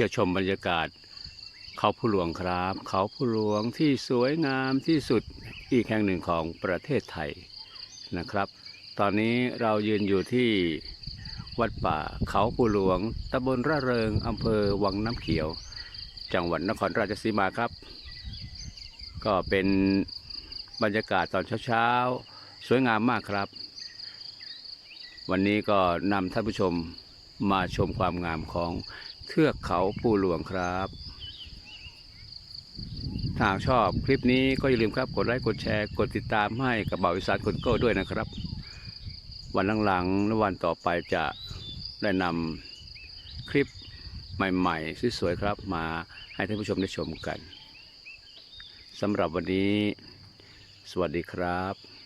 ที่ยวชมบรรยากาศ เขาผู้หลวงครับ เขาผู้หลวงที่สวยงามที่สุดอีกแห่งหนึ่งของประเทศไทยนะครับ ตอนนี้เรายืนอยู่ที่วัดป่าเขาผู้หลวงตำบลระเริงอำเภอวังน้ำเขียว จังหวัดนครราชสีมาครับ ก็เป็นบรรยากาศตอนเช้าๆ สวยงามมากครับ วันนี้ก็นำท่านผู้ชมมาชมความงามของ เทือกเขาปูหลวงครับถ้าหากชอบคลิปนี้ก็อย่าลืมครับกดไลค์กดแชร์กดติดตามให้กับเบาอีสานคนโก้ด้วยนะครับ วันหลังๆและวันต่อไปจะได้นำคลิปใหม่ๆสวยๆครับ มาให้ท่านผู้ชมได้ชมกันสำหรับวันนี้ สวัสดีครับ